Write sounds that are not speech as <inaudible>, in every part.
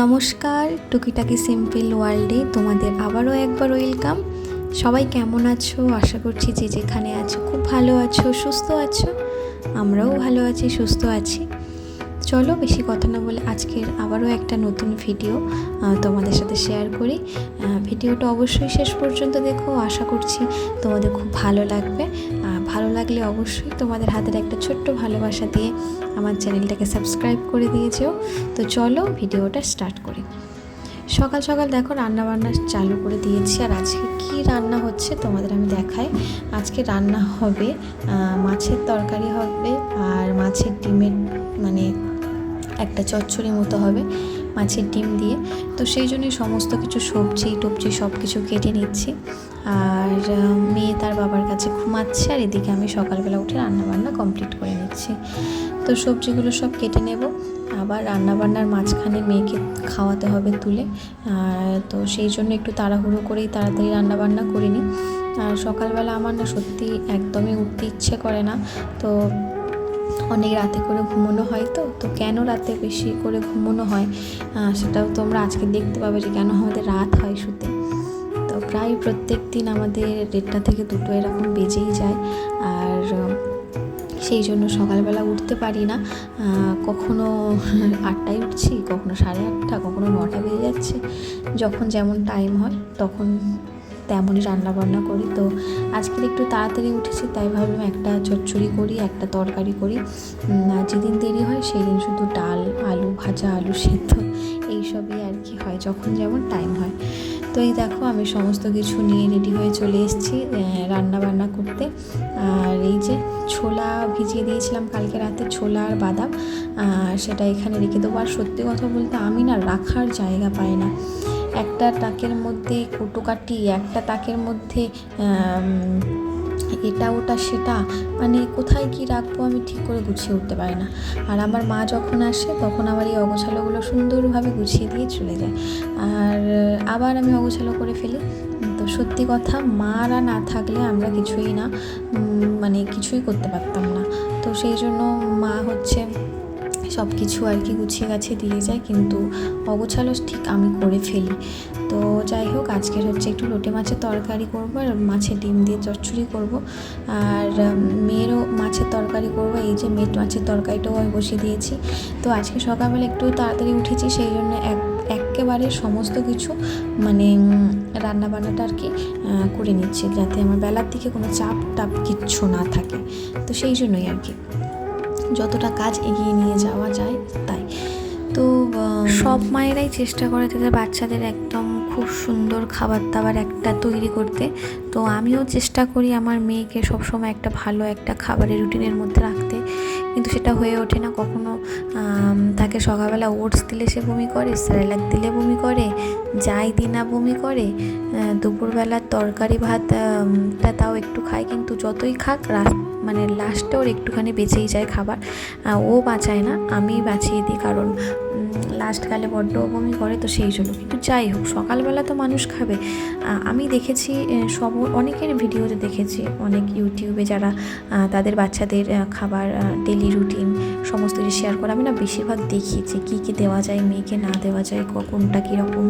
নমস্কার, টুকিটাকি সিম্পল ওয়ার্ল্ডে তোমাদের আবারও একবার ওয়েলকাম। সবাই কেমন আছো? আশা করছি যে যেখানে আছো খুব ভালো আছো, সুস্থ আছো। আমরাও ভালো আছি, সুস্থ আছি। চলো বেশি কথা না বলে আজকের আবারও একটা নতুন ভিডিও তোমাদের সাথে শেয়ার করি। ভিডিওটা অবশ্যই শেষ পর্যন্ত দেখো। আশা করছি তোমাদের খুব ভালো লাগবে। ভালো লাগলে অবশ্যই তোমাদের হাতের একটা ছোট্ট ভালোবাসা দিয়ে আমার চ্যানেলটাকে সাবস্ক্রাইব করে দিয়েছ তো চলো ভিডিওটা স্টার্ট করি। সকাল সকাল দেখো রান্না বান্না চালু করে দিয়েছি আর আজকে কি রান্না হচ্ছে তোমাদের আমি দেখাই। আজকে রান্না হবে মাছের তরকারি হবে আর মাছের ডিমের মানে একটা চচ্চড়ি মতো হবে। মাছের ডিম দিয়ে। তো সেই জন্যই সমস্ত কিছু সবজি, টবজি সব কিছু কেটে নিচ্ছি। আর মেয়ে তার বাবার কাছে ঘুমাচ্ছে আর এদিকে আমি সকালবেলা উঠে রান্নাবান্না কমপ্লিট করে নিচ্ছি। তো সবজিগুলো সব কেটে নেব। আবার রান্নাবান্নার মাঝখানে মেয়েকে খাওয়াতে হবে তুলে। তো সেই জন্য একটু তাড়াহুড়ো করেই তাড়াতাড়ি রান্নাবান্না করিনি আর সকালবেলা আমার না সত্যি একদমই উঠতে ইচ্ছে করে না। তো অনেক রাতে করে ঘুমোনো হয় তো তো কেন রাতে বেশি করে ঘুমোনো হয়? সেটাও তোমরা আজকে দেখতে পাবে যে কেন আমাদের রাত হয় শুতে। তো প্রায় প্রত্যেক দিন আমাদের দেড়টা থেকে দুটো এরকম বেজেই যায়। আর সেই জন্য সকালবেলা উঠতে পারি না। কখনো <laughs> আটটায় উঠছি, কখনো সাড়ে আটটা, কখনো নটা বেজে যাচ্ছে। যখন যেমন টাইম হয়, তখন তেমনই রান্না বান্না করি। তো আজকের একটু তাড়াতাড়ি উঠেছি, তাই ভাবলাম একটা চচ্চড়ি করি, একটা তরকারি করি। যেদিন দেরি হয় সেই দিন শুধু ডাল, আলু ভাজা, আলু সেদ্ধ এইসবই আর কি হয়, যখন যেমন টাইম হয়। তো এই দেখো আমি সমস্ত কিছু নিয়ে রেডি হয়ে চলে এসেছি রান্না বান্না করতে। আর এই যে ছোলা ভিজিয়ে দিয়েছিলাম কালকে রাতে, ছোলা আর বাদাম সেটা এখানে রেখে দেবো। আর সত্যি কথা বলতে আমি না রাখার জায়গা পাই না। একটা তাকের মধ্যে কুটুকাটি একটা তাকের মধ্যে এটা ওটা সেটা মানে কোথায় কি রাখব আমি ঠিক করে গুছিয়ে উঠতে পারি না। আর আমার মা যখন আসে তখন আমার এই অগোছালোগুলো সুন্দরভাবে গুছিয়ে দিয়ে চলে যায়। আর আবার আমি অগোছালো করে ফেলি। তো সত্যি কথা, মারা না থাকলে আমরা কিছুই না মানে কিছুই করতে পারতাম না। তো সেই জন্য মা হচ্ছে সব কিছু আর কি গুছিয়ে গাছিয়ে দিয়ে যায়, কিন্তু অগোছালো ঠিক আমি করে ফেলি। তো যাই হোক, আজকের হচ্ছে একটু লোটে মাছের তরকারি করব আর মাছের ডিম দিয়ে চচ্চড়ি করব। আর মেয়েরও মাছের তরকারি করব, এই যে মেট মাছের তরকারিটাও আমি বসিয়ে দিয়েছি। তো আজকে সকালবেলা একটু তাড়াতাড়ি উঠেছি, সেই জন্য এক একেবারে সমস্ত কিছু মানে রান্না বান্নাটা আর কি করে নিচ্ছি, যাতে আমার বেলার দিকে কোনো চাপ টাপ কিচ্ছু না থাকে। তো সেই জন্যই আর কি। যতটা কাজ এগিয়ে নিয়ে যাওয়া যায়, তাই। তো সব মায়েরাই চেষ্টা করে তাদের বাচ্চাদের একদম খুব সুন্দর খাবার দাবার একটা তৈরি করতে। তো আমিও চেষ্টা করি আমার মেয়েকে সবসময় একটা ভালো একটা খাবারের রুটিনের মধ্যে রাখতে। কিন্তু সেটা হয়ে ওঠে না। কখনো তাকে সকালবেলা ওটস দিলে সে বমি করে স্যালাড দিলে বমি করে যাই দিই না বমি করে দুপুরবেলার তরকারি ভাত আম, তাও একটু খায়। কিন্তু যতই খাক রাত মানে লাস্টে ওর একটুখানি বেঁচেই যায় খাবার। ও বাঁচায় না আমি বাঁচিয়ে দিই। কারণ লাস্টকালে বড্ড বমি করে তো সেই জন্য। যাই হোক, সকালবেলা তো মানুষ খাবে। আমি দেখেছি সব, অনেকের ভিডিওতে দেখেছি, অনেক ইউটিউবে যারা তাদের বাচ্চাদের খাবার ডেলি রুটিন সমস্ত কিছু শেয়ার করে, আমি না বেশিরভাগ দেখি যে কী কী দেওয়া যায়, মেয়েকে না দেওয়া যায় কোনটা কীরকম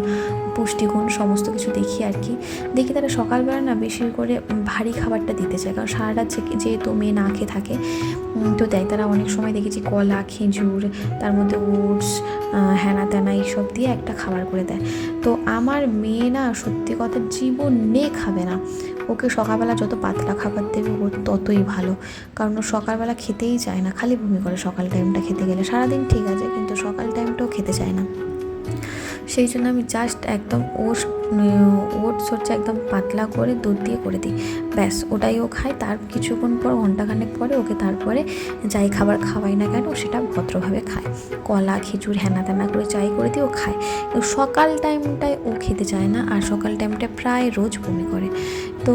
পুষ্টিগুণ, সমস্ত কিছু দেখি আর কি। দেখি তারা সকালবেলা না বেশি করে ভারী খাবারটা দিতে চায়। কারণ সারা রাত যেহেতু মেয়ে না খেয়ে থাকে তো দেয়। তারা অনেক সময় দেখেছি কলা, খেজুর, তার মধ্যে ওটস হ্যানা ত্যানা এইসব দিয়ে একটা খাবার করে দেয়। তো আমার মেয়ে না সত্যি কথা জীবনে খাবে না। ওকে সকালবেলা যত পাতলা খাবার দেবে, ও ততই ভালো। কারণ ও সকালবেলা খেতেই চায় না। খালি বমি করে সকাল টাইমটা খেতে গেলে। সারাদিন ঠিক আছে, কিন্তু সকাল টাইমটাও খেতে চায় না। সেই জন্য আমি জাস্ট একদম ওটস ওটস হচ্ছে একদম পাতলা করে দুধ দিয়ে করে দিই। ব্যাস, ওটাই ও খায়। তার কিছুক্ষণ পর ঘন্টাখানেক পরে ওকে তারপরে যাই খাবার খাওয়াই না কেন, সেটা ভদ্রভাবে খায়। কলা, খেজুর হ্যানা ত্যানা করে চাই করে দিয়ে ও খায়। সকাল টাইমটায় ও খেতে চায় না, আর সকাল টাইমটায় প্রায় রোজ বমি করে। তো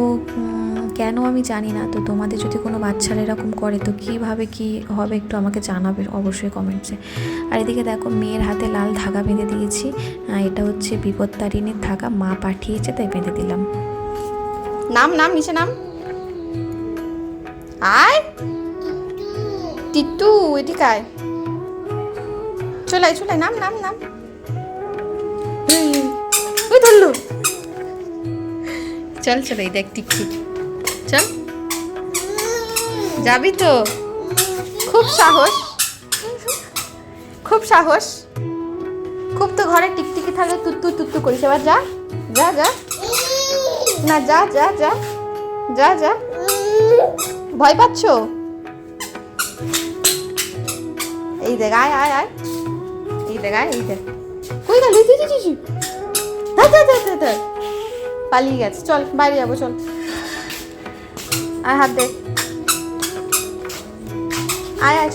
কেন আমি জানি না? তো তোমাদের যদি কোনো বাচ্চারা এরকম করে, তো কীভাবে কি হবে একটু আমাকে জানাবে অবশ্যই কমেন্টসে আর এদিকে দেখো, মেয়ের হাতে লাল ধাগা বেঁধে দিয়েছি। এটা হচ্ছে বিপত্তারিণীর ধাগা, মা পাঠিয়েছে তাই বেঁধে দিলাম। নাম নাম, নিচে নাম। আয়। টিট্টু, এদিকে আয়। চলে আয়, চলে নাম নাম নাম। বলল চল চল, এই দেখ টিকটি চল যাবি তো? খুব সাহস। খুব সাহস। খুব তো ঘরে টিকটিকি থাকলে তুত্তু তুত্তু করিস। এবার যা যা যা। না, যা যা যা। যা যা। ভয় পাচ্ছ? এই দেখ, আয় আয় আয়। এই দেখ, আয়, এই দেখ। কই গেল? তুই তুই পালিয়ে গেছে। চল, বাইরে যাব, চল। আয় হাত দে। আয় আয়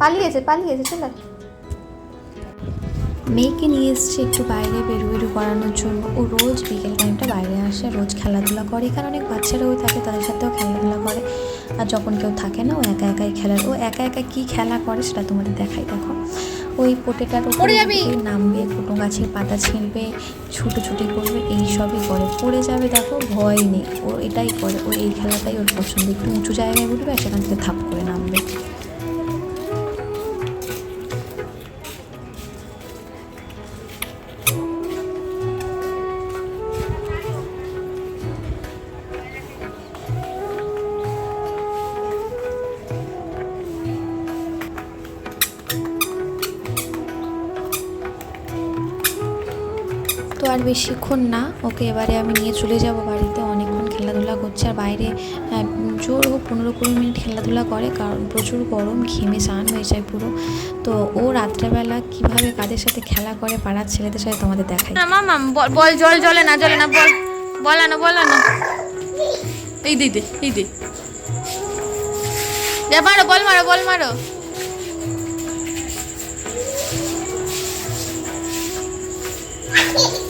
পালিয়েছে পালিয়েছে, চল। মেয়েকে নিয়ে এসছে একটু বাইরে বেরু বেরু করানোর জন্য। ও রোজ বিকেল টাইমটা বাইরে আসে রোজ খেলাধুলা করে। এখানে অনেক বাচ্চারাও থাকে, তাদের সাথেও খেলাধুলা করে। আর যখন কেউ থাকে না, ও একা একাই খেলার ও একা একা কী খেলা করে সেটা তোমাদের দেখাই, দেখো। ওই পোটেটার উপরে যাবে? নামবে কোনো গাছের পাতা ছিঁড়বে ছুটোছুটি করবে এই সবই করে। পড়ে যাবে দেখো ভয় নেই। ও এটাই করে। ও এই খেলাটাই ওর পছন্দ। একটু উঁচু জায়গায় উঠবে আর সেখান থেকে থাপ করে নামবে। আর বেশিক্ষণ না ওকে এবারে আমি নিয়ে চলে যাব বাড়িতে। অনেকক্ষণ খেলাধুলা করছে আর বাইরে জোর ও পনেরো কুড়ি মিনিট খেলাধুলা করে কারণ প্রচুর গরম ঘেমে স্নান হয়ে যায় পুরো। তো ও রাত্রেবেলা কীভাবে কাদের সাথে খেলা করে পাড়ার ছেলেদের সাথে তোমাদের দেখাই। না মামা বল- বল জল জলে না জলে না বল বলানো বলানো। এই দে দে এই দে। যা মারো বল মারো বল মারো। এই <laughs>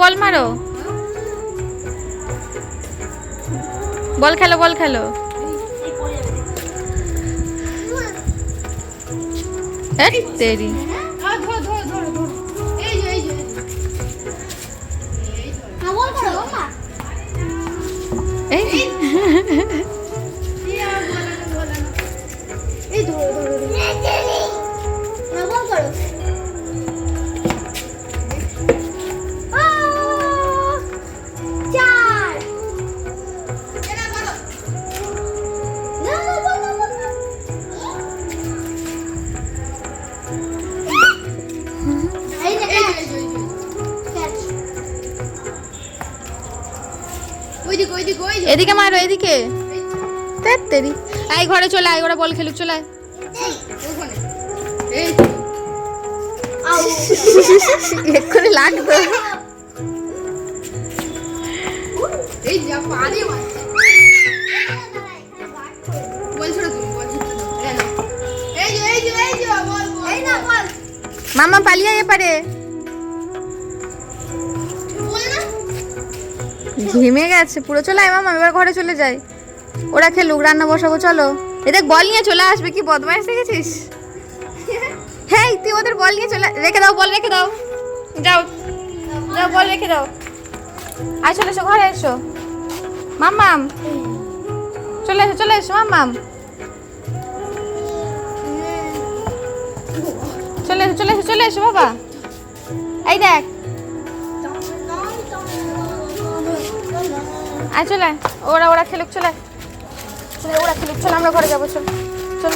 বল মারো। বল খেলো বল খেলো। এই তেরি। আ, এদিকে মারো এদিকে। এই তেরি আই ঘরে চলে আয় ওরা বল খেলুক চলে আয়। এই। এক্ষুনি লাগতো এই যা পারে ঘেমে গেছে, পুরো চলে আয় মামা, এবার ঘরে চলে যাই। ওরা খেলুক, রান্না বসাবো, চলো। এ দেখ, বল নিয়ে চলে আসবে কি, বদমাইশ দেখেছিস? হ্যাঁ তুই ওদের বল নিয়ে চলে রেখে দাও, বল রেখে দাও। যাও যাও, বল রেখে দাও। আয়, চলে এসো, ঘরে এসো। মাম্মাম, চলে এসো চলে এসো, মাম্মাম। চলে এসো চলে এসো চলে এসো, বাবা। এই দেখ আয় চলে ওরা ওরা খেলুক চলে। চলে ওরা খেলুক চল আমরা ঘরে যাব চল চল।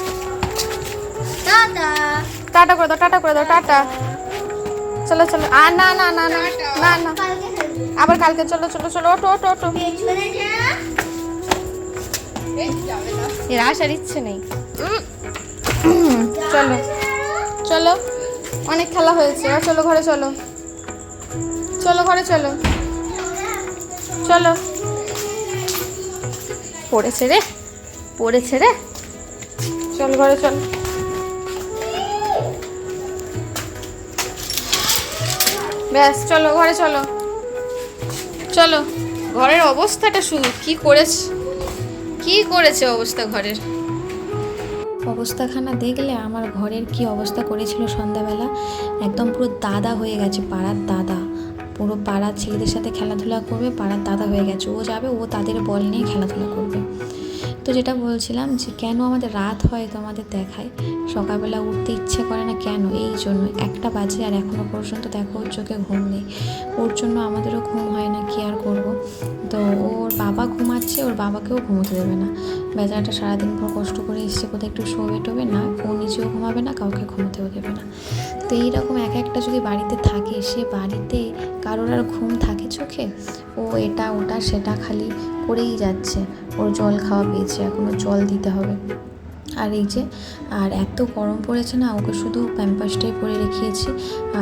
টাটা। করে দাও টাটা করে দাও টাটা। চলো চলো আর না না না না না না। আবার কালকে চলো চলো চলো ওটো ওটো ওটো এর আসার ইচ্ছে নেই। চলো চলো। অনেক খেলা হয়েছে চলো ঘরে চলো। চলো ঘরে চলো। চলো। পড়েছে রে পড়েছে রে। চল ঘরে চল। ব্যাস চলো ঘরে চলো। চলো ঘরের অবস্থাটা শুধু কি করেছে কি করেছে অবস্থা ঘরের? অবস্থাখানা দেখলে আমার ঘরের কি অবস্থা করেছিল সন্ধ্যাবেলা? একদম পুরো দাদা হয়ে গেছে পাড়ার দাদা। পুরো পাড়ার ছেলেদের সাথে খেলাধুলা করবে, পাড়ার দাদা হয়ে গেছে। ও যাবে, ও তাদের বল নিয়ে খেলাধুলা করবে। তো যেটা বলছিলাম যে কেন আমাদের রাত হয় তো আমাদের দেখায়? সকালবেলা উঠতে ইচ্ছে করে না কেন? এই জন্য। একটা বাজে আর এখনও পর্যন্ত দেখো ওর চোখে ঘুম নেই। ওর জন্য আমাদেরও ঘুম হয় না, কি আর করব? তো ওর বাবা ঘুমাচ্ছে, ওর বাবাকেও ঘুমোতে দেবে না। বেচারাটা সারাদিন পর কষ্ট করে এসছে, কোথায় একটু শোবে টোবে, না ও নিজেও ঘুমাবে না, কাউকে ঘুমোতেও দেবে না। তো এইরকম এক একটা যদি বাড়িতে থাকে, সে বাড়িতে কারোর আর ঘুম থাকে চোখে? ও এটা, ওটা, সেটা খালি করেই যাচ্ছে। ওর জল খাওয়া পেয়েছে এখনও জল দিতে হবে। আর এই যে, আর এত গরম পড়েছে না, ওকে শুধু প্যাম্পাসটাই পরে রেখেছি।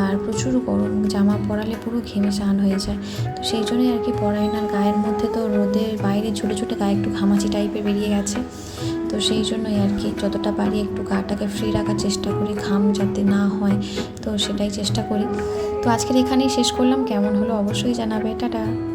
আর প্রচুর গরম, জামা পরালে পুরো ঘেমে স্নান হয়ে যায়। তো সেই জন্যই আর কি পরাই না, গায়ের মধ্যে তো রোদের বাইরে ছোটো ছোটো গায়ে একটু ঘামাচি টাইপের বেরিয়ে গেছে। তো সেই জন্যই আর কি যতটা পারি একটু গাটাকে ফ্রি রাখার চেষ্টা করি, ঘাম যাতে না হয়, তো সেটাই চেষ্টা করি। তো আজকের এখানেই শেষ করলাম। কেমন হলো অবশ্যই জানাবে। টাটা।